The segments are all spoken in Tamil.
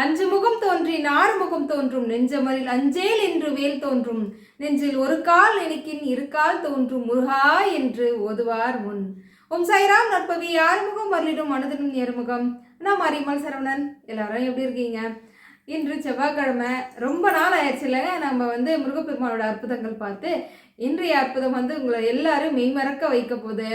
அஞ்சு முகம் தோன்றி நாறு முகம் தோன்றும் நெஞ்சமரில் அஞ்சேல் என்று வேல் தோன்றும். நெஞ்சில் ஒரு கால் நினைக்கின் இரு கால் தோன்றும் முருகா என்று ஓதுவார் முன். ஓம் சாய்ராம் நற்பவி ஆறுமுகம் மருளிடும் மனதிலும் நேர்முகம். நான் மாரியம்மாள் சரவணன் எல்லாரும் எப்படி இருக்கீங்க? இன்று செவ்வாய்க்கிழமை ரொம்ப நாள் ஆயிடுச்சு இல்லைங்க? நம்ம வந்து முருகப்பெருமானோட அற்புதங்கள் பார்த்து இன்றைய அற்புதம் வந்து உங்களை எல்லாரும் மெய்மறக்க வைக்க போகுது.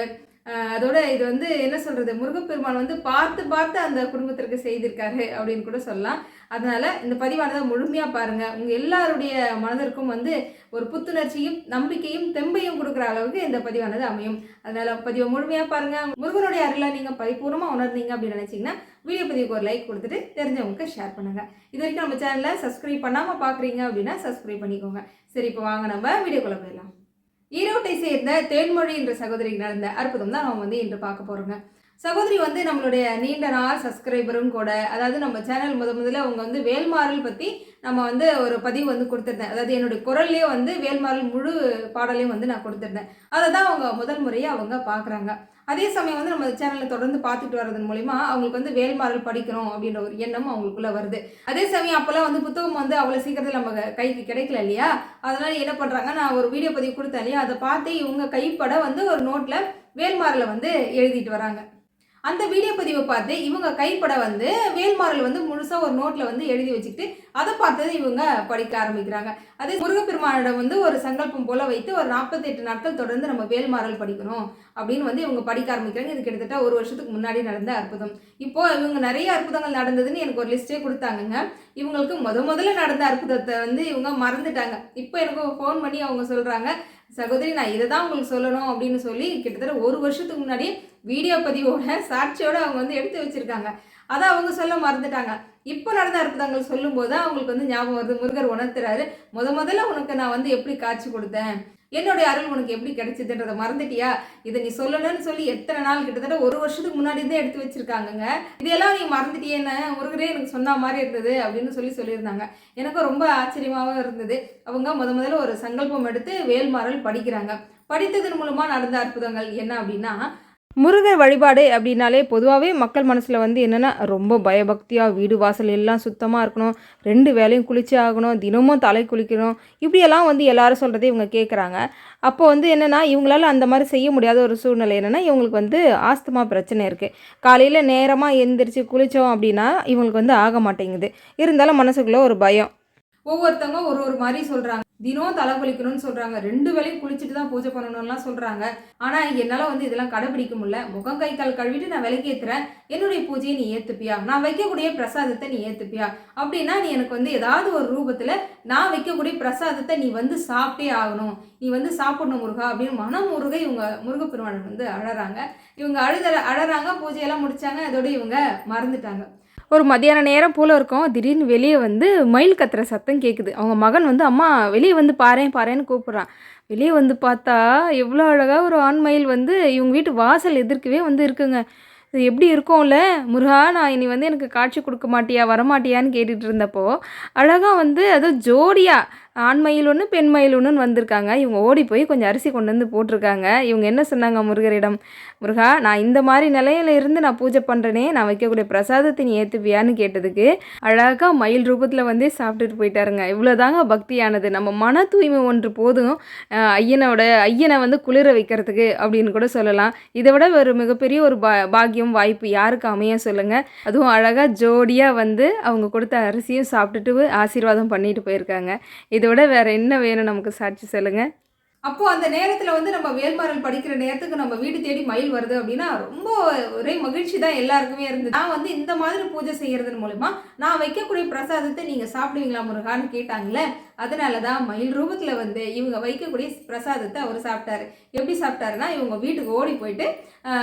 அதோட இது வந்து என்ன சொல்றது முருகப்பெருமான் வந்து பார்த்து பார்த்து அந்த குடும்பத்திற்கு செய்திருக்காரு அப்படின்னு கூட சொல்லலாம். அதனால இந்த பதிவானதை முழுமையா பாருங்க. உங்க எல்லாருடைய மனதிற்கும் வந்து ஒரு புத்துணர்ச்சியும் நம்பிக்கையும் தெம்பையும் கொடுக்குற அளவுக்கு இந்த பதிவானது அமையும். அதனால பதிவை முழுமையா பாருங்க. முருகனுடைய அருளை நீங்க பரிபூர்ணமா உணர்ந்தீங்க அப்படின்னு நினைச்சீங்கன்னா வீடியோ பதிவுக்கு ஒரு லைக் கொடுத்துட்டு தெரிஞ்சவங்களுக்கு ஷேர் பண்ணுங்க. இது வரைக்கும் நம்ம சேனலை சப்ஸ்கிரைப் பண்ணாம பாக்குறீங்க அப்படின்னா சப்ஸ்கிரைப் பண்ணிக்கோங்க. சரி இப்போ வாங்க நம்ம வீடியோக்குள்ள போயிடலாம். ஈரோட்டை சேர்ந்த தேன்மொழி என்ற சகோதரிக்கு நடந்த அற்புதம் தான் நம்ம வந்து இன்று பார்க்க போகிறோங்க சகோதரி வந்து நம்மளுடைய நீண்ட நாள் சப்ஸ்கிரைபரும் கூட அதாவது நம்ம சேனல் முத முதல்ல அவங்க வந்து வேல்மாறல் பற்றி நம்ம வந்து ஒரு பதிவு வந்து கொடுத்துருந்தேன். அதாவது என்னுடைய குரல்லையே வந்து வேல்மாறல் முழு பாடலையும் வந்து நான் கொடுத்துருந்தேன். அதை தான் அவங்க முதல் முறையாக அவங்க பார்க்குறாங்க அதே சமயம் வந்து நம்ம சேனலை தொடர்ந்து பார்த்துட்டு வர்றதன் மூலிமா அவங்களுக்கு வந்து வேல்மாறல் படிக்கணும் அப்படின்ற ஒரு எண்ணம் அவங்களுக்குள்ள வருது. அதே சமயம் அப்போல்லாம் வந்து புத்தகம் வந்து அவ்வளோ சீக்கிரத்தில் நம்ம கைக்கு கிடைக்கல இல்லையா? அதனால என்ன பண்ணுறாங்க நான் ஒரு வீடியோ பதிவு கொடுத்தேன் இல்லையா? அதை பார்த்து இவங்க கைப்பட வந்து ஒரு நோட்டில் வேல்மாறலை வந்து எழுதிட்டு வராங்க. அந்த வீடியோ பதிவை பார்த்து இவங்க கைப்பட வந்து வேல்மாறல் வந்து முழுசாக ஒரு நோட்டில் வந்து எழுதி வச்சுக்கிட்டு அதை பார்த்தது இவங்க படிக்க ஆரம்பிக்கிறாங்க. அதே முருகப்பெருமானிடம் வந்து ஒரு சங்கல்பம் போல வைத்து ஒரு நாற்பத்தெட்டு நாட்கள் தொடர்ந்து நம்ம வேல்மாறல் படிக்கணும் அப்படின்னு வந்து இவங்க படிக்க ஆரம்பிக்கிறாங்க. இது கிட்டத்தட்ட ஒரு வருஷத்துக்கு முன்னாடி நடந்த அற்புதம். இப்போ இவங்க நிறைய அற்புதங்கள் நடந்ததுன்னு எனக்கு ஒரு லிஸ்ட்டே கொடுத்தாங்கங்க. இவங்களுக்கு முத முதல்ல நடந்த அற்புதத்தை வந்து இவங்க மறந்துட்டாங்க. இப்போ எனக்கு ஃபோன் பண்ணி அவங்க சொல்கிறாங்க சகோதரி நான் இதை தான் உங்களுக்கு சொல்லணும் அப்படின்னு சொல்லி கிட்டத்தட்ட ஒரு வருஷத்துக்கு முன்னாடி வீடியோ பதிவோட சாட்சியோட அவங்க வந்து எடுத்து வச்சிருக்காங்க. அதை அவங்க சொல்ல மறந்துட்டாங்க. இப்போ நடந்த அற்புதங்கள் சொல்லும்போது அவங்களுக்கு வந்து ஞாபகம் வருது. முருகர் உணர்த்துறாரு முத முதல்ல உனக்கு நான் வந்து எப்படி காட்சி கொடுத்தேன்? என்னுடைய அருள் உனக்கு எப்படி கிடைச்சதுன்றதை மறந்துட்டியா? இதை நீ சொல்லணும்னு சொல்லி எத்தனை நாள் கிட்டத்தட்ட ஒரு வருஷத்துக்கு முன்னாடி தான் எடுத்து வச்சிருக்காங்கங்க. இதெல்லாம் நீ மறந்துட்டியேன்னு முருகரே எனக்கு சொன்ன மாதிரி இருந்தது அப்படின்னு சொல்லி சொல்லியிருந்தாங்க. எனக்கும் ரொம்ப ஆச்சரியமாகவும் இருந்தது. அவங்க முத முதல்ல ஒரு சங்கல்பம் எடுத்து வேல்மாறல் படிக்கிறாங்க. படித்ததன் மூலமாக நடந்த அற்புதங்கள் என்ன அப்படின்னா முருகர் வழிபாடு அப்படின்னாலே பொதுவாகவே மக்கள் மனசில் வந்து என்னென்னா ரொம்ப பயபக்தியாக வீடு வாசல் எல்லாம் சுத்தமாக இருக்கணும். ரெண்டு வேலையும் குளிச்சே ஆகணும். தினமும் தலை குளிக்கணும். இப்படியெல்லாம் வந்து எல்லாரும் சொல்கிறதே இவங்க கேட்குறாங்க அப்போ வந்து என்னென்னா இவங்களால அந்த மாதிரி செய்ய முடியாத ஒரு சூழ்நிலை என்னென்னா இவங்களுக்கு வந்து ஆஸ்துமா பிரச்சனை இருக்குது காலையில் நேரமாக எந்திரிச்சு குளித்தோம் அப்படின்னா இவங்களுக்கு வந்து ஆக மாட்டேங்குது. இருந்தாலும் மனசுக்குள்ளே ஒரு பயம். ஒவ்வொருத்தவங்க ஒரு ஒரு மாதிரி சொல்கிறாங்க தினம் தலை குளிக்கணும்னு சொல்கிறாங்க ரெண்டு வேளையும் குளிச்சுட்டு தான் பூஜை பண்ணணும்லாம் சொல்கிறாங்க ஆனால் என்னால் வந்து இதெல்லாம் கடைபிடிக்க முடியல. முகம் கை கால் கழுவிட்டு நான் விளக்கேற்றுறேன் என்னுடைய பூஜையை நீ ஏற்றுப்பியா நான் வைக்கக்கூடிய பிரசாதத்தை நீ ஏற்றுப்பியா அப்படின்னா நீ எனக்கு வந்து ஏதாவது ஒரு ரூபத்தில் நான் வைக்கக்கூடிய பிரசாதத்தை நீ வந்து சாப்பிட்டே ஆகணும். நீ வந்து சாப்பிடணும் முருகா அப்படின்னு மனம் முருகை இவங்க முருகப்பெருமான் வந்து அழறாங்க. இவங்க அழுத அழறாங்க. பூஜையெல்லாம் முடித்தாங்க அதோட இவங்க மறந்துட்டாங்க. ஒரு மதியான நேரம் போல் இருக்கும். திடீர்னு வெளியே வந்து மயில் கத்துற சத்தம் கேட்குது அவங்க மகன் வந்து அம்மா வெளியே வந்து பாரேன் பாறேன்னு கூப்பிட்றான். வெளியே வந்து பார்த்தா எவ்வளோ அழகாக ஒரு ஆண் மயில் வந்து இவங்க வீட்டு வாசல் எதிர்க்கவே வந்து இருக்குங்க. இது எப்படி இருக்கும்ல? முருகா நான் இனி வந்து எனக்கு காட்சி கொடுக்க மாட்டியா வரமாட்டியான்னு கேட்டுட்டு இருந்தப்போ அழகாக வந்து அதுவும் ஜோடியாக ஆண் மயில் ஒன்று பெண் மயில் ஒன்றுன்னு வந்திருக்காங்க. இவங்க ஓடி போய் கொஞ்சம் அரிசி கொண்டு வந்து போட்டிருக்காங்க. இவங்க என்ன சொன்னாங்க முருகரிடம்? முருகா நான் இந்த மாதிரி நிலையில இருந்து நான் பூஜை பண்ணுறேனே நான் வைக்கக்கூடிய பிரசாதத்தை நீ ஏற்றுப்பியான்னு கேட்டதுக்கு அழகாக மயில் ரூபத்தில் வந்து சாப்பிட்டுட்டு போயிட்டாருங்க. இவ்வளோதாங்க பக்தியானது. நம்ம மன தூய்மை ஒன்று போதும். ஐயனோட ஐயனை வந்து குளிர வைக்கிறதுக்கு அப்படின்னு கூட சொல்லலாம். இதை விட ஒரு மிகப்பெரிய ஒரு பா பாக்கியம் வாய்ப்பு யாருக்கு அமைய சொல்லுங்கள் அதுவும் அழகாக ஜோடியாக வந்து அவங்க கொடுத்த அரிசியும் சாப்பிட்டுட்டு ஆசீர்வாதம் பண்ணிட்டு போயிருக்காங்க. இது விட வேற என்ன வேணும் நமக்கு சாட்சி சொல்லுங்கள் அப்போ அந்த நேரத்தில் வந்து நம்ம வேல்மாறல் படிக்கிற நேரத்துக்கு நம்ம வீடு தேடி மயில் வருது அப்படின்னா ரொம்ப ஒரே மகிழ்ச்சி தான் எல்லாருக்குமே இருந்தது. நான் வந்து இந்த மாதிரி பூஜை செய்யறதன் மூலிமா நான் வைக்கக்கூடிய பிரசாதத்தை நீங்கள் சாப்பிடுவீங்களா முருகான்னு கேட்டாங்களே அதனால தான் மயில் ரூபத்தில் வந்து இவங்க வைக்கக்கூடிய பிரசாதத்தை அவர் சாப்பிட்டாரு. எப்படி சாப்பிட்டாருன்னா இவங்க வீட்டுக்கு ஓடி போயிட்டு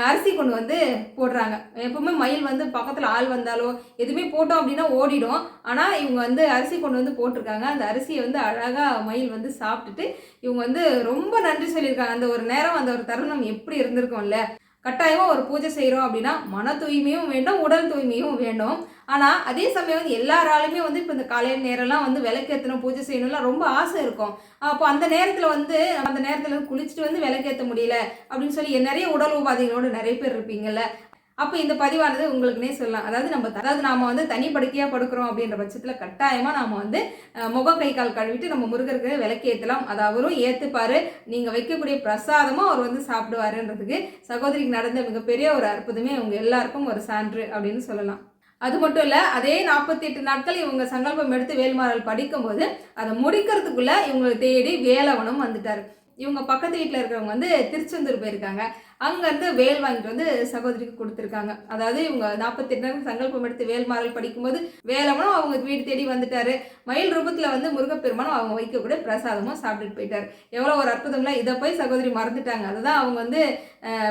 அரிசி கொண்டு வந்து போடுறாங்க. எப்பவுமே மயில் வந்து பக்கத்தில் ஆள் வந்தாலோ எதுவுமே போட்டோம் அப்படின்னா ஓடிடும். ஆனால் இவங்க வந்து அரிசி கொண்டு வந்து போட்டிருக்காங்க. அந்த அரிசியை வந்து அழகாக மயில் வந்து சாப்பிட்டுட்டு இவங்க வந்து ரொம்ப நன்றி சொல்லியிருக்காங்க. அந்த ஒரு நேரம் அந்த ஒரு தருணம் எப்படி இருந்திருக்கும்ல. கட்டாயமாக ஒரு பூஜை செய்கிறோம் அப்படின்னா மன தூய்மையும் வேண்டும் உடல் தூய்மையும் வேண்டும் ஆனால் அதே சமயம் வந்து எல்லாராலுமே வந்து இப்போ இந்த காலையில் நேரம்லாம் வந்து விளக்கேற்றணும் பூஜை செய்யணும்லாம் ரொம்ப ஆசை இருக்கும். அப்போ அந்த நேரத்தில் வந்து அந்த நேரத்தில் வந்து குளிச்சுட்டு வந்து விளக்கேற்ற முடியல அப்படின்னு சொல்லி நிறைய உடல் உபாதைகளோடு நிறைய பேர் இருப்பீங்கல்ல. அப்போ இந்த பதிவானது உங்களுக்குனே சொல்லலாம். அதாவது நம்ம அதாவது நாம் வந்து தனி படுக்கையாக படுக்கிறோம் அப்படின்ற பட்சத்தில் கட்டாயமாக நாம் வந்து அஹ், முகம் கை கால் கழுவிட்டு நம்ம முருகருக்கு விளக்கு ஏற்றலாம் அது அவரும் ஏற்றுப்பார் நீங்கள் வைக்கக்கூடிய பிரசாதமும் அவர் வந்து சாப்பிடுவாருன்றதுக்கு சகோதரிக்கு நடந்த மிகப்பெரிய ஒரு அற்புதமே அவங்க எல்லாருக்கும் ஒரு சான்று அப்படின்னு சொல்லலாம். அது மட்டும் இல்லை அதே நாற்பத்தி எட்டு நாட்கள் இவங்க சங்கல்பம் எடுத்து வேல்மாறல் படிக்கும்போது அதை முடிக்கிறதுக்குள்ளே இவங்களை தேடி வேலவனும் வந்துட்டார். இவங்க பக்கத்து வீட்டில் இருக்கிறவங்க வந்து திருச்செந்தூர் போயிருக்காங்க. அங்கேருந்து வேல் வாங்கிட்டு வந்து சகோதரிக்கு கொடுத்துருக்காங்க. அதாவது இவங்க நாற்பத்தி எட்டு சங்கல்பம் எடுத்து வேல்மாறல் படிக்கும்போது வேலவனும் அவங்க வீடு தேடி வந்துட்டாரு. மயில் ரூபத்தில் வந்து முருகப்பெருமானும் அவங்க வைக்கக்கூடிய பிரசாதமும் சாப்பிட்டுட்டு போயிட்டார். எவ்வளோ ஒரு அற்புதம்ல இதை போய் சகோதரி மறந்துட்டாங்க. அதுதான் அவங்க வந்து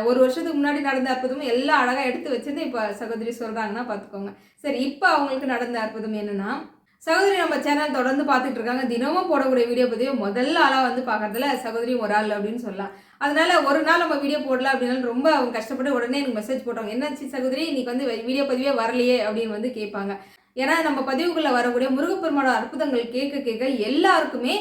ஒரு வருஷத்துக்கு முன்னாடி நடந்த அற்புதமும் எல்லாம் அழகாக எடுத்து வச்சிருந்து இப்போ சகோதரி சொல்கிறாங்கன்னா பார்த்துக்கோங்க சரி இப்போ அவங்களுக்கு நடந்த அற்புதம் என்னென்னா சகோதரி நம்ம சேனல் தொடர்ந்து பார்த்துட்டு இருக்காங்க. தினமும் போடக்கூடிய வீடியோ பதிவு முதல்ல ஆளாக வந்து பார்க்கறதுல சகோதரி ஒரு ஆள் அப்படின்னு சொல்லலாம். அதனால ஒரு நாள் நம்ம வீடியோ போடல அப்படின்னாலும் ரொம்ப அவங்க கஷ்டப்பட்டு உடனே எனக்கு மெசேஜ் போட்டாங்க என்னாச்சு சகோதரி? இன்னைக்கு வந்து வீடியோ பதிவே வரலையே அப்படின்னு வந்து கேட்பாங்க. ஏன்னா நம்ம பதிவுகளில் வரக்கூடிய முருகப்பெருமான அற்புதங்கள் கேட்க கேட்க எல்லாருக்குமே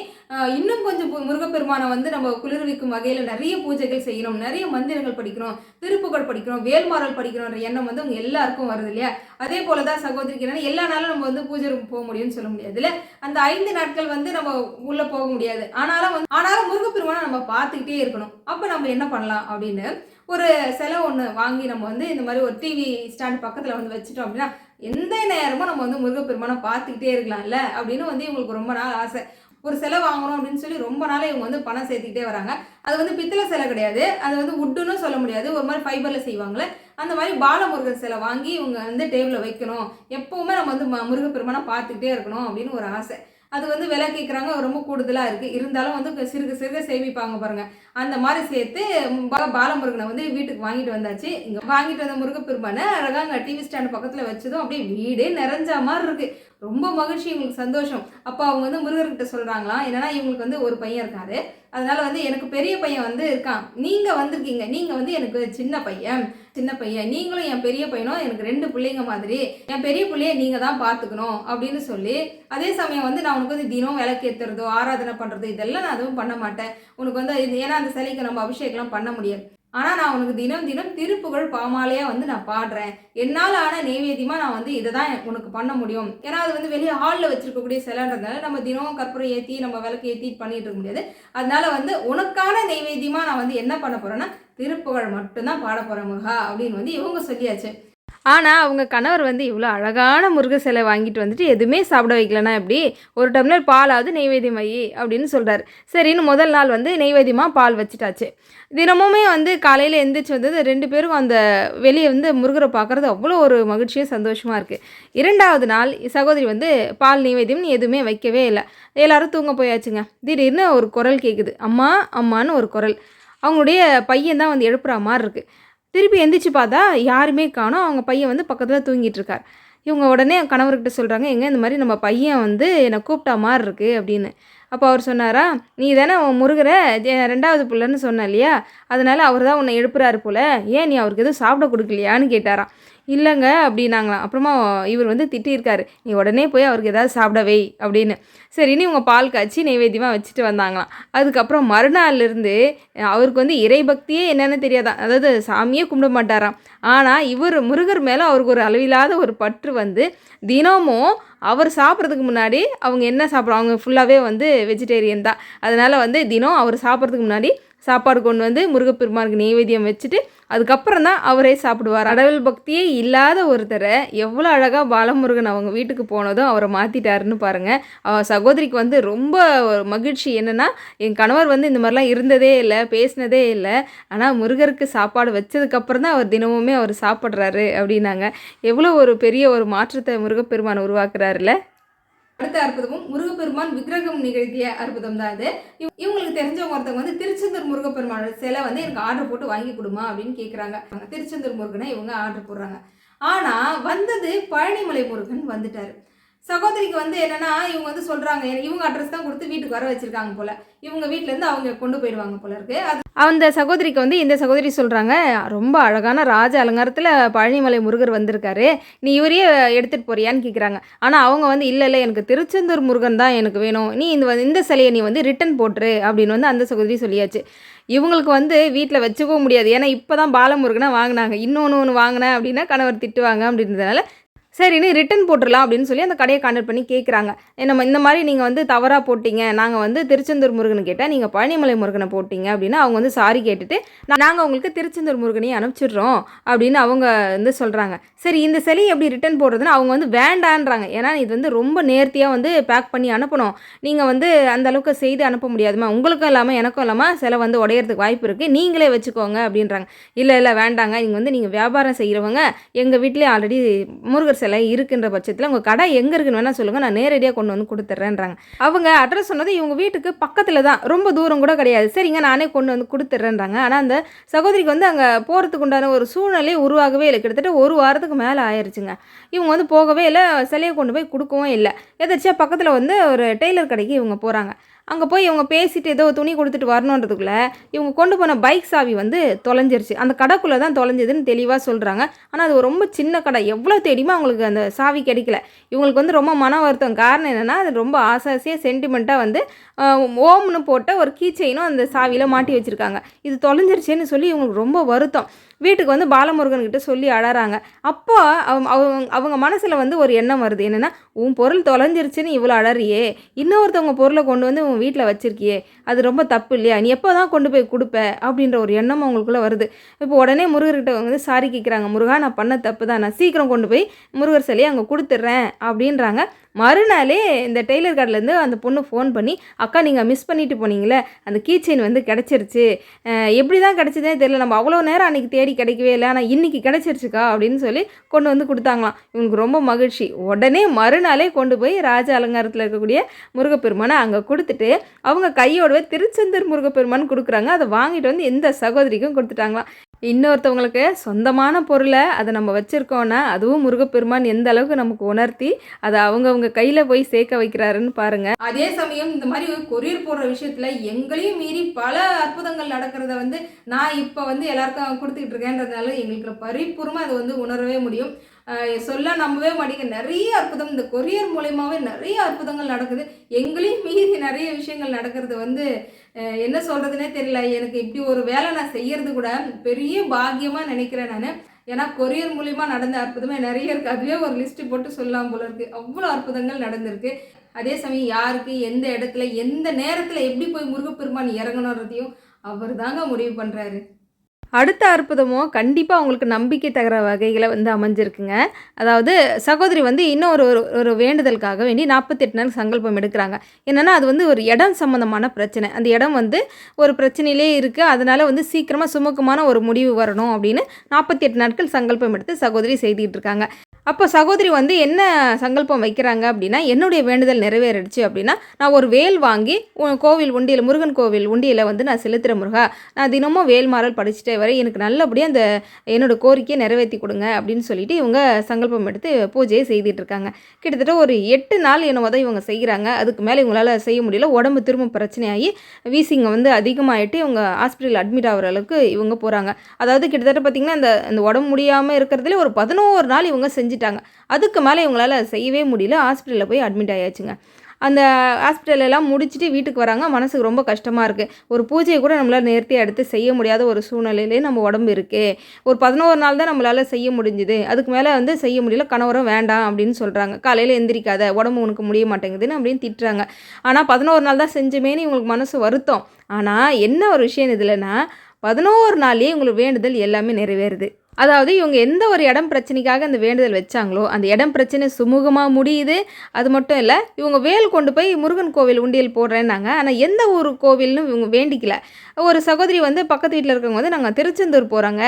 இன்னும் கொஞ்சம் பு- முருகப்பெருமானை வந்து நம்ம குளிர்விக்கும் வகையில் நிறைய பூஜைகள் செய்யணும் நிறைய மந்திரங்கள் படிக்கிறோம் திருப்புகள் படிக்கிறோம் வேல்மாறல் படிக்கிறோன்ற எண்ணம் வந்து உங்க எல்லாருக்கும் வருது இல்லையா? அதே போல தான் சகோதரிக்கு என்னன்னா எல்லா நாளும் நம்ம வந்து பூஜை போக முடியும்னு சொல்ல முடியாது அந்த ஐந்து நாட்கள் வந்து நம்ம உள்ளே போக முடியாது. ஆனாலும் வந்து ஆனாலும் முருகப்பெருமானை நம்ம பார்த்துக்கிட்டே இருக்கணும். அப்போ நம்ம என்ன பண்ணலாம் அப்படின்னு ஒரு செலவு ஒன்று வாங்கி நம்ம வந்து இந்த மாதிரி ஒரு டிவி ஸ்டாண்ட் பக்கத்தில் வந்து வச்சுட்டோம் அப்படின்னா எந்த நேரமும் நம்ம வந்து முருகப்பெருமானை பார்த்துக்கிட்டே இருக்கலாம்ல? அப்படின்னு வந்து இவங்களுக்கு ரொம்ப நாள் ஆசை. ஒரு சிலை வாங்கணும் அப்படின்னு சொல்லி ரொம்ப நாளே இவங்க வந்து பணம் சேர்த்துக்கிட்டே வராங்க. அது வந்து பித்தளை சிலை கிடையாது. அது வந்து உட்டுன்னு சொல்ல முடியாது. ஒரு மாதிரி ஃபைபரில் செய்வாங்களே. அந்த மாதிரி பாலமுருகன் சிலை வாங்கி இவங்க வந்து டேபிளில் வைக்கணும். எப்போவுமே நம்ம வந்து ம- முருகப்பெருமானை பார்த்துக்கிட்டே இருக்கணும் அப்படின்னு ஒரு ஆசை. அது வந்து விலை கேட்குறாங்க ரொம்ப கூடுதலாக இருக்குது இருந்தாலும் வந்து சிறுக சிறுக சேமிப்பாங்க பாருங்கள் அந்த மாதிரி சேர்த்து பாலமுருகனை வந்து வீட்டுக்கு வாங்கிட்டு வந்தாச்சு. இங்கே வாங்கிட்டு வந்த முருகப்பெருமானை அழகாக அங்கே டிவி ஸ்டாண்ட் பக்கத்தில் வச்சதும் அப்படியே வீடே நிறைஞ்ச மாதிரி இருக்குது ரொம்ப மகிழ்ச்சி இவங்களுக்கு சந்தோஷம். அப்போ அவங்க வந்து முருகர்கிட்ட சொல்கிறாங்களாம் என்னன்னா இவங்களுக்கு வந்து ஒரு பையன் இருக்காரு. அதனால் வந்து எனக்கு பெரிய பையன் வந்து இருக்கான். நீங்கள் வந்திருக்கீங்க. நீங்கள் வந்து எனக்கு சின்ன பையன். சின்ன பையன். நீங்களும் என் பெரிய பையனும் எனக்கு ரெண்டு பிள்ளைங்க மாதிரி என் பெரிய பிள்ளைய நீங்கள் தான் பார்த்துக்கணும் அப்படின்னு சொல்லி அதே சமயம் வந்து நான் உனக்கு வந்து தினம் விளக்கேற்றுறதோ ஆராதனை பண்ணுறதோ இதெல்லாம் நான் அதுவும் பண்ண மாட்டேன். உனக்கு வந்து இது ஏன்னா அந்த சிலைக்கு நம்ம அபிஷேகம்லாம் பண்ண முடியாது. ஆனால் நான் உனக்கு தினம் தினம் திருப்புகழ் பாமாலையாக வந்து நான் பாடுறேன். என்னால் ஆன நெய்வேத்தியமாக நான் வந்து இதை தான் உனக்கு பண்ண முடியும். ஏன்னா அது வந்து வெளியே ஹாலில் வச்சுருக்கக்கூடிய சிலைன்றதுனால நம்ம தினம் கற்பூரம் ஏற்றி நம்ம விளக்கு ஏற்றி பண்ணிட்டு இருக்க முடியாது. அதனால வந்து உனக்கான நெய்வேத்தியமாக நான் வந்து என்ன பண்ண போகிறேன்னா திருப்புகழ் மட்டும்தான் பாட போகிறேன் முருகா அப்படின்னு வந்து இவங்க சொல்லியாச்சு. ஆனால் அவங்க கணவர் வந்து இவ்வளோ அழகான முருக சிலை வாங்கிட்டு வந்துட்டு எதுவுமே சாப்பிட வைக்கலனா எப்படி? ஒரு டம்ளர் பாலாவது நெய்வேத்தியம் வை அப்படின்னு சொல்கிறார் சரின்னு முதல் நாள் வந்து நெய்வேத்தியமாக பால் வச்சுட்டாச்சு. தினமுமே வந்து காலையில் எந்திரிச்சு வந்தது ரெண்டு பேரும் அந்த வெளியே வந்து முருகரை பார்க்குறது அவ்வளோ ஒரு மகிழ்ச்சியும் சந்தோஷமாக இருக்குது இரண்டாவது நாள் சகோதரி வந்து பால் நெய்வேத்தியம் எதுவுமே வைக்கவே இல்லை. எல்லாரும் தூங்க போயாச்சுங்க. திடீர்னு ஒரு குரல் கேட்குது அம்மா அம்மான்னு ஒரு குரல். அவங்களுடைய பையன் தான் வந்து எழுப்புற மாதிரி இருக்குது திருப்பி எந்திரிச்சு பார்த்தா யாருமே காணோம். அவங்க பையன் வந்து பக்கத்தில் தூங்கிட்டு இருக்கார் இவங்க உடனே கணவர்கிட்ட சொல்கிறாங்க எங்க இந்த மாதிரி நம்ம பையன் வந்து என்னை கூப்பிட்டா மாதிரி இருக்குது அப்படின்னு. அப்போ அவர் சொன்னாரா நீ தானே உன் முருகரை ரெண்டாவது பிள்ளைன்னு சொன்ன இல்லையா? அதனால் அவர் தான் உன்னை எழுப்புறாரு போல. ஏன் நீ அவருக்கு எதுவும் சாப்பிட கொடுக்கலையான்னு கேட்டாராம். இல்லைங்க அப்படின்னாங்களாம். அப்புறமா இவர் வந்து திட்டியிருக்காரு. நீ உடனே போய் அவருக்கு ஏதாவது சாப்பிட வை அப்படின்னு. சரின்னு இவங்க பால் காய்ச்சி நைவேத்தியமாக வச்சுட்டு வந்தாங்களாம். அதுக்கப்புறம் மறுநாள்லேருந்து அவருக்கு வந்து இறைபக்தியே என்னென்னு தெரியாதான். அதாவது சாமியே கும்பிட மாட்டாராம். ஆனால் இவர் முருகர் மேலே அவருக்கு ஒரு அளவில்லாத ஒரு பற்று வந்து தினமும் அவர் சாப்பிட்றதுக்கு முன்னாடி அவங்க என்ன சாப்பிட்றாங்க அவங்க ஃபுல்லாகவே வந்து வெஜிடேரியன் தான். அதனால் வந்து தினம் அவர் சாப்பிட்றதுக்கு முன்னாடி சாப்பாடு கொண்டு வந்து முருகப்பெருமானுக்கு நெய்வேத்தியம் வச்சுட்டு அதுக்கப்புறம் தான் அவரே சாப்பிடுவார். கடவுள் பக்தியே இல்லாத ஒருத்தரை எவ்வளோ அழகாக பாலமுருகன் அவங்க வீட்டுக்கு போனதும் அவரை மாற்றிட்டாருன்னு பாருங்கள் அவ சகோதரிக்கு வந்து ரொம்ப மகிழ்ச்சி என்னென்னா என் கணவர் வந்து இந்த மாதிரிலாம் இருந்ததே இல்லை பேசினதே இல்லை. ஆனால் முருகருக்கு சாப்பாடு வச்சதுக்கப்புறம் தான் அவர் தினமுமே அவர் சாப்பிட்றாரு அப்படின்னாங்க. எவ்வளோ ஒரு பெரிய ஒரு மாற்றத்தை முருகப்பெருமான் உருவாக்குறாருல அடுத்த அற்புதமும் முருகப்பெருமான் விக்கிரகம் நிகழ்த்திய அற்புதம் தான் இது இவங்களுக்கு தெரிஞ்சவங்க ஒருத்தவங்க வந்து திருச்செந்தூர் முருகப்பெருமானோட சிலை வந்து எனக்கு ஆர்டர் போட்டு வாங்கி கொடுமா அப்படின்னு கேட்குறாங்க திருச்செந்தூர் முருகனை இவங்க ஆர்டர் போடுறாங்க. ஆனால் வந்தது பழனிமலை முருகன் வந்துட்டார். சகோதரிக்கு வந்து என்னன்னா இவங்க வந்து சொல்றாங்க இவங்க அட்ரஸ் தான் கொடுத்து வீட்டுக்கு வர வச்சிருக்காங்க போல. இவங்க வீட்ல இருந்து அவங்க கொண்டு போயிடுவாங்க போல இருக்கு. அது அந்த சகோதரிக்கு வந்து இந்த சகோதரி சொல்றாங்க ரொம்ப அழகான ராஜ அலங்காரத்தில் பழனிமலை முருகர் வந்திருக்காரு. நீ இவரையே எடுத்துட்டு போறியான்னு கேட்குறாங்க ஆனால் அவங்க வந்து இல்லை இல்லை எனக்கு திருச்செந்தூர் முருகன் தான் எனக்கு வேணும். நீ இந்த இந்த சிலையை நீ வந்து ரிட்டன் போட்டுரு. அப்படின்னு வந்து அந்த சகோதரி சொல்லியாச்சு. இவங்களுக்கு வந்து வீட்டில் வச்சுக்கவும் முடியாது. ஏன்னா இப்போ தான் பாலமுருகனை வாங்கினாங்க. இன்னொன்று ஒன்று வாங்கினேன் அப்படின்னா கணவர் திட்டுவாங்க அப்படின்றதுனால சரின்னு ரிட்டன் போட்டுடலாம் அப்படின்னு சொல்லி அந்த கடையை கான்டக்ட் பண்ணி கேட்குறாங்க நம்ம இந்த மாதிரி நீங்கள் வந்து தவறாக போட்டிங்க. நாங்கள் வந்து திருச்செந்தூர் முருகனை கேட்டால் நீங்கள் பழனிமலை முருகனை போட்டிங்க அப்படின்னா அவங்க வந்து சாரி கேட்டுட்டு நாங்கள் உங்களுக்கு திருச்செந்தூர் முருகனையும் அனுப்பிச்சிடுறோம் அப்படின்னு அவங்க வந்து சொல்கிறாங்க சரி இந்த சிலையை எப்படி ரிட்டன் போடுறதுன்னு அவங்க வந்து வேண்டான்றாங்க. ஏன்னா இது வந்து ரொம்ப நேர்த்தியாக வந்து பேக் பண்ணி அனுப்பணும். நீங்கள் வந்து அந்த அளவுக்கு செய்து அனுப்ப முடியாதுமா உங்களுக்கும் இல்லாமல் எனக்கும் இல்லாமல் சிலை வந்து உடையறதுக்கு வாய்ப்பு இருக்குது நீங்களே வச்சுக்கோங்க அப்படின்றாங்க. இல்லை இல்லை வேண்டாங்க. நீங்கள் வந்து நீங்கள் வியாபாரம் செய்கிறவங்க எங்கள் வீட்டிலே ஆல்ரெடி முருகர் சிலை இருக்குன்ற பட்சத்தில் உங்கள் கடை எங்கே இருக்குன்னு வேணால் சொல்லுங்கள் நான் நேரடியாக கொண்டு வந்து கொடுத்துட்றேன்றாங்க அவங்க அட்ரஸ் சொன்னது இவங்க வீட்டுக்கு பக்கத்தில் தான். ரொம்ப தூரம் கூட கிடையாது. சரிங்க நானே கொண்டு வந்து கொடுத்துட்றேன்றாங்க ஆனால் அந்த சகோதரிக்கு வந்து அங்கே போகிறதுக்கு உண்டான ஒரு சூழ்நிலை உருவாகவே இல்லை. கிட்டத்தட்ட ஒரு வாரத்துக்கு மேலே ஆயிடுச்சுங்க இவங்க வந்து போகவே இல்லை. சிலையை கொண்டு போய் கொடுக்கவும் இல்லை. எதாச்சியாக பக்கத்தில் வந்து ஒரு டெய்லர் கடைக்கு இவங்க போகிறாங்க அங்கே போய் இவங்க பேசிட்டு ஏதோ துணி கொடுத்துட்டு வரணுன்றதுக்குள்ளே இவங்க கொண்டு போன பைக் சாவி வந்து தொலைஞ்சிருச்சு. அந்த கடைக்குள்ளே தான் தொலைஞ்சதுன்னு தெளிவாக சொல்கிறாங்க ஆனால் அது ரொம்ப சின்ன கடை. எவ்வளோ தேடியுமோ அவங்களுக்கு அந்த சாவி கிடைக்கல. இவங்களுக்கு வந்து ரொம்ப மன வருத்தம். காரணம் என்னென்னா அது ரொம்ப ஆசாசியாக சென்டிமெண்ட்டாக வந்து ஓம்னு போட்ட ஒரு கீச்சையினும் அந்த சாவியில் மாட்டி வச்சுருக்காங்க. இது தொலைஞ்சிருச்சேன்னு சொல்லி இவங்களுக்கு ரொம்ப வருத்தம். வீட்டுக்கு வந்து பாலமுருகன் கிட்ட சொல்லி அழறாங்க. அப்போ அவங்க அவங்க அவங்க மனசில் வந்து ஒரு எண்ணம் வருது. என்னென்னா உன் பொருள் தொலைஞ்சிருச்சுன்னு இவ்வளோ அழறியே. இன்னொருத்தவங்க பொருளை கொண்டு வந்து உன் வீட்டில் வச்சிருக்கியே. அது ரொம்ப தப்பு இல்லையா? நீ எப்போ தான் கொண்டு போய் கொடுப்ப? அப்படின்ற ஒரு எண்ணம் அவங்களுக்குள்ள வருது. இப்போ உடனே முருகர்கிட்ட வந்து சாரி கேட்குறாங்க முருகா நான் பண்ண தப்பு தான். நான் சீக்கிரம் கொண்டு போய் முருகர் சிலையை அங்கே கொடுத்துட்றேன். அப்படின்றாங்க. மறுநாளே இந்த டெய்லர் கடையிலேருந்து அந்த பொண்ணு ஃபோன் பண்ணி அக்கா நீங்கள் மிஸ் பண்ணிட்டு போனீங்களே அந்த கீச்செயின் வந்து கிடச்சிருச்சு. எப்படி தான் கிடச்சதே தெரியல. நம்ம அவ்வளோ நேரம் அன்றைக்கி தேடி கிடைக்கவே இல்லை. ஆனால் இன்றைக்கி கிடச்சிருச்சுக்கா? அப்படின்னு சொல்லி கொண்டு வந்து கொடுத்தாங்களாம். இவங்களுக்கு ரொம்ப மகிழ்ச்சி. உடனே மறுநாளே கொண்டு போய் ராஜ அலங்காரத்தில் இருக்கக்கூடிய முருகப்பெருமானை அங்கே கொடுத்துட்டு அவங்க கையோடவே திருச்செந்தூர் முருகப்பெருமான் கொடுக்குறாங்க. அதை வாங்கிட்டு வந்து எந்த சகோதரிக்கும் கொடுத்துட்டாங்களாம். இன்னொருத்தவங்களுக்கு சொந்தமான பொருளை அதை நம்ம வச்சுருக்கோன்னா அதுவும் முருகப்பெருமான் எந்த அளவுக்கு நமக்கு உணர்த்தி அதை அவங்கவுங்க கையில் போய் சேர்க்க வைக்கிறாருன்னு பாருங்கள் அதே சமயம் இந்த மாதிரி கொரியர் போடுற விஷயத்தில் எங்களையும் மீறி பல அற்புதங்கள் நடக்கிறத வந்து நான் இப்போ வந்து எல்லாருக்கும் கொடுத்துக்கிட்டு இருக்கேன்றதுனால எங்களுக்கு பரிபூர்வமாக அதை வந்து உணரவே முடியும். சொல்ல நம்பவே மாட்டேங்க. நிறைய அற்புதம். இந்த கொரியர் மூலயமாவே நிறைய அற்புதங்கள் நடக்குது. எங்களையும் மீறி நிறைய விஷயங்கள் நடக்கிறது வந்து என்ன சொல்கிறதுனே தெரியல. எனக்கு இப்படி ஒரு வேலை நான் செய்யறது கூட பெரிய பாக்கியமாக நினைக்கிறேன் நான். ஏன்னா கொரியர் மூலிமா நடந்த அற்புதமே நிறைய இருக்குது அதுவே ஒரு லிஸ்ட்டு போட்டு சொல்லலாம் போல இருக்குது அவ்வளோ அற்புதங்கள் நடந்திருக்கு. அதே சமயம் யாருக்கு எந்த இடத்துல எந்த நேரத்தில் எப்படி போய் முருகப்பெருமான் இறங்கணுன்றதையும் அவர் தாங்க முடிவு பண்ணுறாரு அடுத்த அற்புதமும் கண்டிப்பாக உங்களுக்கு நம்பிக்கை தகர வகைகளை வந்து அமைஞ்சிருக்குங்க. அதாவது சகோதரி வந்து இன்னும் ஒரு ஒரு- ஒரு வேண்டுதலுக்காக வேண்டி நாற்பத்தெட்டு நாள் சங்கல்பம் எடுக்கிறாங்க. என்னென்னா அது வந்து ஒரு இடம் சம்மந்தமான பிரச்சனை. அந்த இடம் வந்து ஒரு பிரச்சனையிலே இருக்குது அதனால் வந்து சீக்கிரமாக சுமூகமான ஒரு முடிவு வரணும் அப்படின்னு நாற்பத்தி எட்டு நாட்கள் சங்கல்பம் எடுத்து சகோதரி செய்திகிட்டு இருக்காங்க. அப்போ சகோதரி வந்து என்ன சங்கல்பம் வைக்கிறாங்க அப்படின்னா என்னுடைய வேண்டுதல் நிறைவேறிடுச்சு அப்படின்னா நான் ஒரு வேல் வாங்கி உ- கோவில் உண்டியில் முருகன் கோவில் உண்டியலை வந்து நான் செலுத்துகிற முருகா. நான் தினமும் வேல்மாறல் படிச்சுட்டே வரேன் எனக்கு நல்லபடியாக அந்த என்னோட கோரிக்கையை நிறைவேற்றி கொடுங்க அப்படின்னு சொல்லிட்டு இவங்க சங்கல்பம் எடுத்து பூஜையை செய்துட்டு இருக்காங்க. கிட்டத்தட்ட ஒரு எட்டு நாள் என்னவோ தான் இவங்க செய்கிறாங்க. அதுக்கு மேலே இவங்களால் செய்ய முடியல. உடம்பு திரும்ப பிரச்சனையாகி வீசிங்க வந்து அதிகமாகிட்டு இவங்க ஹாஸ்பிட்டல் அட்மிட் ஆகிற அளவுக்கு இவங்க போகிறாங்க அதாவது கிட்டத்தட்ட பார்த்திங்கன்னா அந்த அந்த உடம்பு முடியாமல் இருக்கிறதுல ஒரு பதினோரு நாள் இவங்க செஞ்சுட்டாங்க அதுக்கு மேலே இவங்களால் செய்யவே முடியல. ஹாஸ்பிட்டலில் போய் அட்மிட் ஆயாச்சுங்க. அந்த ஹாஸ்பிட்டலெல்லாம் முடிச்சுட்டு வீட்டுக்கு வராங்க. மனசுக்கு ரொம்ப கஷ்டமாக இருக்குது ஒரு பூஜையை கூட நம்மளால் நேர்த்தியாக எடுத்து செய்ய முடியாத ஒரு சூழ்நிலையிலே நம்ம உடம்பு இருக்குது ஒரு பதினோரு நாள் தான் நம்மளால் செய்ய முடிஞ்சுது. அதுக்கு மேலே வந்து செய்ய முடியல. கணவரும் வேண்டாம் அப்படின்னு சொல்கிறாங்க காலையில் எந்திரிக்காத. உடம்பு உனக்கு முடிய மாட்டேங்குதுன்னு அப்படின்னு திட்டுறாங்க. ஆனால் பதினோரு நாள் தான் செஞ்சுமேனு இவங்களுக்கு மனசு வருத்தம். ஆனால் என்ன ஒரு விஷயம் இதில்னா பதினோரு நாள்லேயே உங்களுக்கு வேண்டுதல் எல்லாமே நிறைவேறுது. அதாவது இவங்க எந்த ஒரு இடம் பிரச்சனைக்காக அந்த வேண்டுதல் வச்சாங்களோ அந்த இடம் பிரச்சனை சுமூகமாக முடியுது. அது மட்டும் இல்லை இவங்க வேல் கொண்டு போய் முருகன் கோவில் உண்டியல் போடுறேன்னாங்க. ஆனால் எந்த ஒரு கோவில்னு இவங்க வேண்டிக்கல. ஒரு சகோதரி வந்து பக்கத்து வீட்டில் இருக்கவங்க வந்து நாங்கள் திருச்செந்தூர் போகிறாங்க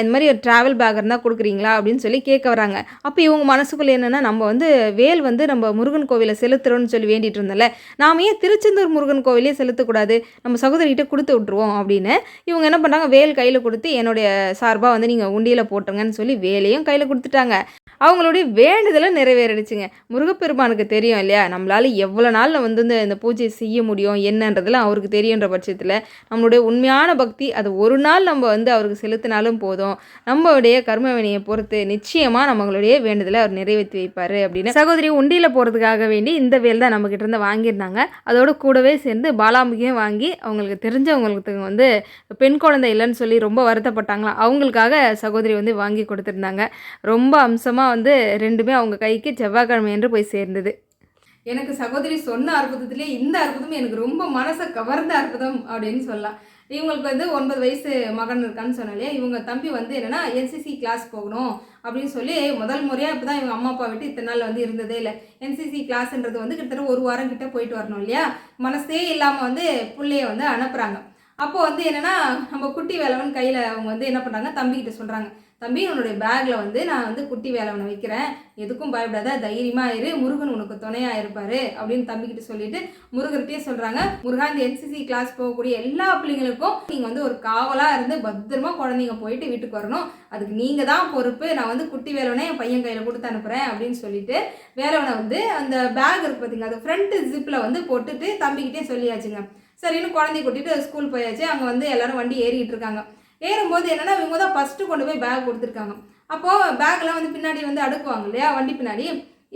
இந்த மாதிரி ஒரு ட்ராவல் பேக் இருந்தால் கொடுக்குறீங்களா? அப்படின்னு சொல்லி கேட்க வராங்க. அப்போ இவங்க மனசுக்குள்ளே என்னென்னா நம்ம வந்து வேல் வந்து நம்ம முருகன் கோவிலை செலுத்துறோம்னு சொல்லி வேண்டிகிட்டு இருந்தோம்ல. நாம ஏன் திருச்செந்தூர் முருகன் கோவிலே செலுத்தக்கூடாது? நம்ம சகோதரிகிட்ட கொடுத்து விட்ருவோம் அப்படின்னு இவங்க என்ன பண்ணுறாங்க வேல் கையில் கொடுத்து என்னுடைய சார்பாக வந்து நீங்கள் உண்டியில் போட்டுருங்கன்னு சொல்லி வேலையும் கையில் கொடுத்துட்டாங்க. அவங்களுடைய வேண்டுதலை நிறைவேறிடுச்சுங்க. முருகப்பெருமானுக்கு தெரியும் இல்லையா? நம்மளால் எவ்வளோ நாளில் வந்து இந்த இந்த பூஜையை செய்ய முடியும் என்னன்றதெல்லாம் அவருக்கு தெரியுன்ற பட்சத்தில் நம்மளுடைய உண்மையான பக்தி அது ஒரு நாள் நம்ம வந்து அவருக்கு செலுத்தினாலும் போதும். நம்மளுடைய கர்ம வினையை பொறுத்து நிச்சயமாக நம்மளுடைய வேண்டுதலை அவர் நிறைவேற்றி வைப்பார் அப்படின்னு. சகோதரி உண்டியில் போகிறதுக்காக வேண்டி இந்த வேல் தான் நம்மக்கிட்ட இருந்து வாங்கியிருந்தாங்க. அதோட கூடவே சேர்ந்து பாலாம்பிகையும் வாங்கி அவங்களுக்கு தெரிஞ்சவங்களுக்கு வந்து பெண் குழந்தை இல்லைன்னு சொல்லி ரொம்ப வருத்தப்பட்டாங்களாம். அவங்களுக்காக சகோதரி வந்து வாங்கி கொடுத்துருந்தாங்க. ரொம்ப அம்சமாக வந்து ரெண்டுமே அவங்க கைக்கு செவ்வாய்க்கிழமை என்று போய் சேர்ந்தது. எனக்கு சகோதரி சொன்ன அற்புதத்திலே இந்த அற்புதம் எனக்கு ரொம்ப மனசை கவர்ந்த அற்புதம் அப்படின்னு சொல்லலாம். இவங்களுக்கு வந்து ஒன்பது வயசு மகன் இருக்கான்னு சொன்னாலே இவங்க தம்பி வந்து என்னென்னா என்சிசி கிளாஸ் போகணும் அப்படின்னு சொல்லி முதல் முறையாக இப்போ தான் இவங்க அம்மா அப்பா விட்டு இத்தனை நாள் வந்து இருந்ததே இல்லை. என்சிசி கிளாஸ்ன்றது வந்து கிட்டத்தட்ட ஒரு வாரம் கிட்ட போயிட்டு வரணும் இல்லையா? மனசே இல்லாமல் வந்து பிள்ளைய வந்து அனுப்புகிறாங்க அப்போ வந்து என்னென்னா நம்ம குட்டி வேலவன் கையில் அவங்க வந்து என்ன பண்ணுறாங்க தம்பிக்கிட்ட சொல்கிறாங்க தம்பி உன்னுடைய பேக்கில் வந்து நான் வந்து குட்டி வேலவனை வைக்கிறேன். எதுக்கும் பயப்படாத தைரியமாக இரு. முருகன் உனக்கு துணையாக இருப்பார் அப்படின்னு தம்பிக்கிட்ட சொல்லிட்டு முருகர்கிட்டயே சொல்கிறாங்க முருகா இந்த என்சிசி கிளாஸ் போகக்கூடிய எல்லா பிள்ளைங்களுக்கும் நீங்கள் வந்து ஒரு காவலாக இருந்து பத்திரமா குழந்தைங்க போயிட்டு வீட்டுக்கு வரணும். அதுக்கு நீங்கள் தான் பொறுப்பு. நான் வந்து குட்டி வேலவனை என் பையன் கையில் கொடுத்து அனுப்புகிறேன் அப்படின்னு சொல்லிட்டு வேலவனை வந்து அந்த பேக் இருக்கு பார்த்தீங்க அது ஃப்ரண்ட் ஜிப்பில் வந்து போட்டுட்டு தம்பிக்கிட்டே சொல்லியாச்சுங்க. சரின்னு குழந்தைய கூட்டிட்டு ஸ்கூல் போயாச்சு. அங்கே வந்து எல்லாரும் வண்டி ஏறிக்கிட்டு இருக்காங்க. ஏறும்போது என்னென்னா இவங்க தான் ஃபஸ்ட்டு கொண்டு போய் பேக் கொடுத்துருக்காங்க. அப்போது பேக்லாம் வந்து பின்னாடி வந்து அடுக்குவாங்க இல்லையா? வண்டி பின்னாடி.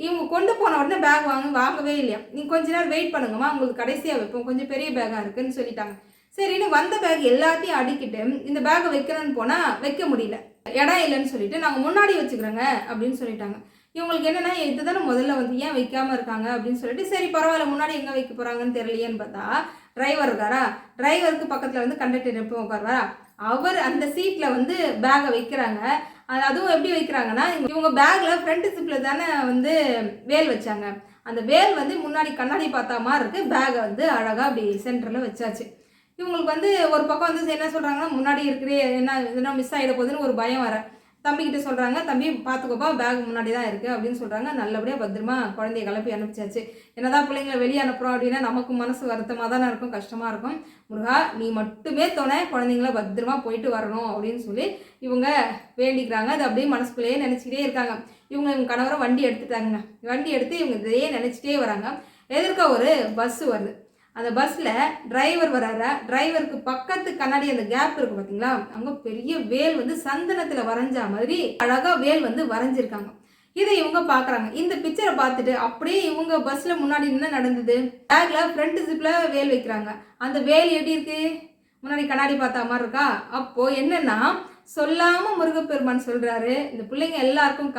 இவங்க கொண்டு போன உடனே பேக் வாங்க வாங்கவே இல்லையா? நீங்கள் கொஞ்ச நேரம் வெயிட் பண்ணுங்கம்மா உங்களுக்கு கடைசியாக வைப்போம். கொஞ்சம் பெரிய பேக்காக இருக்குதுன்னு சொல்லிட்டாங்க. சரின்னு வந்த பேக் எல்லாத்தையும் அடிக்கிட்டு இந்த பேக்கை வைக்கிறேன்னு போனால் வைக்க முடியல. இடம் இல்லைன்னு சொல்லிட்டு நாங்கள் முன்னாடி வச்சுக்கிறோங்க அப்படின்னு சொல்லிட்டாங்க. இவங்களுக்கு என்னென்னா இதுதானே முதல்ல வந்து ஏன் வைக்காமல் இருக்காங்க அப்படின்னு சொல்லிட்டு சரி பரவாயில்ல முன்னாடி எங்கே வைக்க போகிறாங்கன்னு தெரியலையேன்னு பார்த்தா டிரைவர் இருக்காரா? டிரைவருக்கு பக்கத்தில் வந்து கண்டக்டர் எப்போ உட்காருவாரா? அவர் அந்த சீட்டில் வந்து பேகை வைக்கிறாங்க. அதுவும் எப்படி வைக்கிறாங்கன்னா இவங்க பேக்கில் ஃப்ரண்ட் சிப்பில் தானே வந்து வேல் வச்சாங்க. அந்த வேல் வந்து முன்னாடி கண்ணாடி பார்த்தா மாதிரி இருக்குது பேகை வந்து அழகாக அப்படி சென்டரில் வச்சாச்சு. இவங்களுக்கு வந்து ஒரு பக்கம் வந்து என்ன சொல்கிறாங்கன்னா முன்னாடி இருக்கிறே என்ன எதுனா மிஸ் ஆகிட போகுதுன்னு ஒரு பயம் வர தம்பிக்கிட்ட சொல்கிறாங்க தம்பி பார்த்துக்கோப்பா பேக் முன்னாடி தான் இருக்குது அப்படின்னு சொல்கிறாங்க நல்லபடியாக பத்திரமா குழந்தைய கிளப்பி அனுப்பிச்சாச்சு. என்னதான் பிள்ளைங்களை வெளியே அனுப்புகிறோம் அப்படின்னா நமக்கு மனசு வருத்தமாக தானே இருக்கும் கஷ்டமாக இருக்கும். முருகா நீ மட்டுமே துணை குழந்தைங்கள பத்திரமா போயிட்டு வரணும் அப்படின்னு சொல்லி இவங்க வேண்டிக்கிறாங்க. அது அப்படியே மனசுக்குள்ளேயே நினச்சிக்கிட்டே இருக்காங்க. இவங்க இவங்க கணவரை வண்டி எடுத்துட்டாங்க வண்டி எடுத்து இவங்க இதையே நினச்சிட்டே வராங்க. எதிர்க்க ஒரு பஸ்ஸு வருது. அந்த பஸ்ஸில் டிரைவர் வராரா? டிரைவருக்கு பக்கத்து கண்ணாடி அந்த கேப் இருக்கு பார்த்தீங்களா அங்கே பெரிய வேல் வந்து சந்தனத்தில் வரைஞ்ச மாதிரி அழகாக வேல் வந்து வரைஞ்சிருக்காங்க. இதை இவங்க பார்க்குறாங்க இந்த பிக்சரை பார்த்துட்டு அப்படியே இவங்க பஸ்ஸில் முன்னாடி என்ன நடந்தது. பேக்கில் ஃப்ரண்ட் ஜிப்பில் வேல் வைக்கிறாங்க. அந்த வேல் எப்படி இருக்குது முன்னாடி கண்ணாடி பார்த்தா மாதிரி இருக்கா? அப்போது என்னென்னா சொல்லாமல் முருகப்பெருமான் சொல்கிறாரு இந்த பிள்ளைங்க எல்லாருக்கும்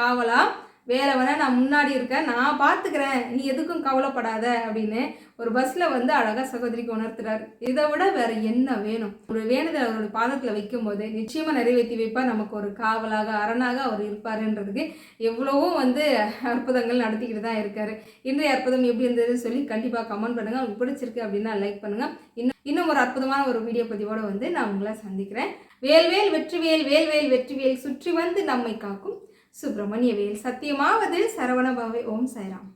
வேலை வேணால் நான் முன்னாடி இருக்கேன் நான் பார்த்துக்கிறேன் நீ எதுக்கும் கவலைப்படாத அப்படின்னு ஒரு பஸ்ஸில் வந்து அழகாக சகோதரிக்கு உணர்த்துறாரு. இதை விட வேறு என்ன வேணும்? ஒரு வேண்டுதல் அவரோட பாதத்தில் வைக்கும்போது நிச்சயமாக நிறைவேற்றி வைப்பார். நமக்கு ஒரு காவலாக அரணாக அவர் இருப்பாருன்றதுக்கு எவ்வளவோ வந்து அற்புதங்கள் நடத்திக்கிட்டு தான் இருக்கார். இன்றைய அற்புதம் எப்படி இருந்ததுன்னு சொல்லி கண்டிப்பாக கமெண்ட் பண்ணுங்கள் உங்களுக்கு பிடிச்சிருக்கு அப்படின்னா லைக் பண்ணுங்கள் இன்னும் இன்னும் ஒரு அற்புதமான ஒரு வீடியோ பதிவோடு வந்து நான் உங்களை சந்திக்கிறேன். வேல்வேல் வெற்றிவேல் வேல்வேல் வெற்றிவேல் சுற்றி வந்து நம்மை காக்கும் சுப்பிரமணிய வேல். சத்தியமாவது சரவணபாவை ஓம் சாய்ராம்.